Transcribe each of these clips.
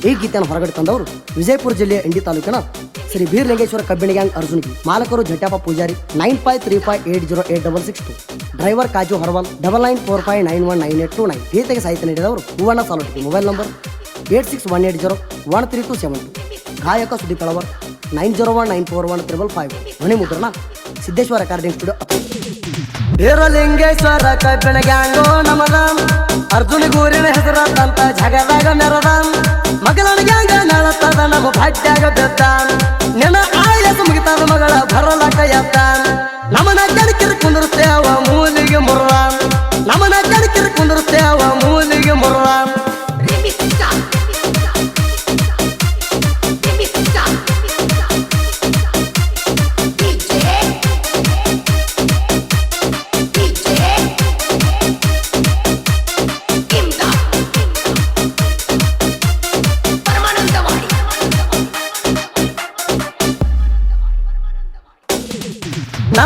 ಈ ಗೀತೆಯನ್ನು ಹೊರಗಡೆ ತಂದವರು ವಿಜಯಪುರ ಜಿಲ್ಲೆಯ ಇಂಡಿ ತಾಲೂಕಿನ ಶ್ರೀ ಬೀರ್ಲಿಂಗೇಶ್ವರ ಕಬ್ಬಿಣಿ gang Arjungi ಮಾಲಕರು Jatyappa Pujari nine five three five eight zero eight double six two driver Kaju Harwal double nine four five nine one nine eight two nine ಗೀತೆಗೆ ಸಾಹಿತ್ಯ ನೀಡಿದವರು Hoovanna Saloti mobile number eight six one eight zero one three two seven two ಗಾಯಕ Sudeep Kalavar nine zero one nine four one triple five ಧ್ವನಿ ಮುದ್ರಣ Siddeshwara recording studio Beeralingeshwara ಕಬ್ಬಿಣ ಗ್ಯಾಂಗೋ ನಮದ. ಅರ್ಜುನ ಗೂರಿನ ಹೆಸರ ತಂತ ಜಗದಾಗ ಮೆರದಾಮ್ ಮಗಳನ ಗ್ಯಾಂಗ ನಳತದ ನಮ್ಮ ಭಾಗ್ಯಾಗ ಬೆದ್ದ.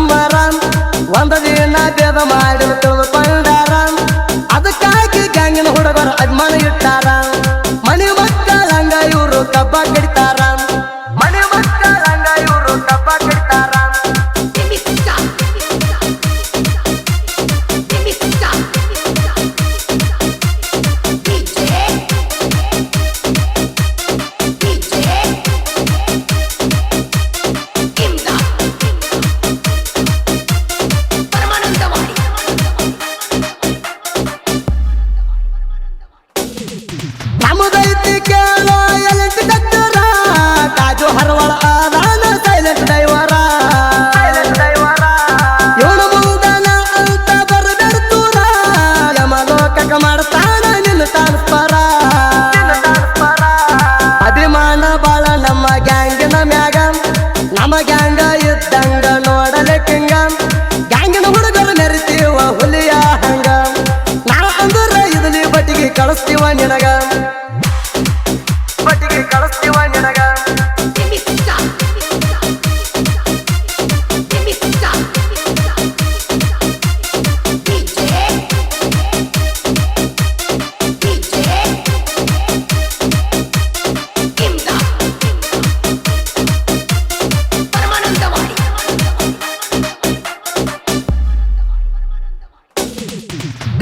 আমার ಮಾಡ್ತಾನ ನಿನ್ನ ಟ್ರಾನ್ಸ್ಫರ ಅಭಿಮಾನ ಬಾಳ ನಮ್ಮ ಗ್ಯಾಂಗಿನ ಮ್ಯಾಗ. ನಮ್ಮ ಗ್ಯಾಂಗ ಇದ್ದಂಗ ನೋಡಲೆ ಕಿಂಗ ಗ್ಯಾಂಗಿನ ಹುಡುಗರು ಮೆರಿತೀವ ಹುಲಿಯ ಹಂಗ. ನಾ ಅಂದ್ರ ಇದಲಿ ಬಟ್ಟಿಗೆ ಕಳಿಸ್ತೀವ ನಿನಗ.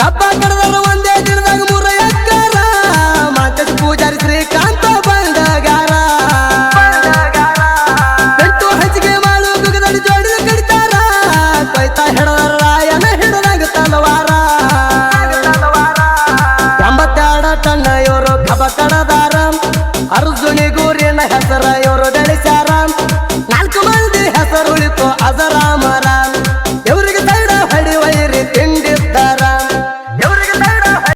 ಡಬ್ಬ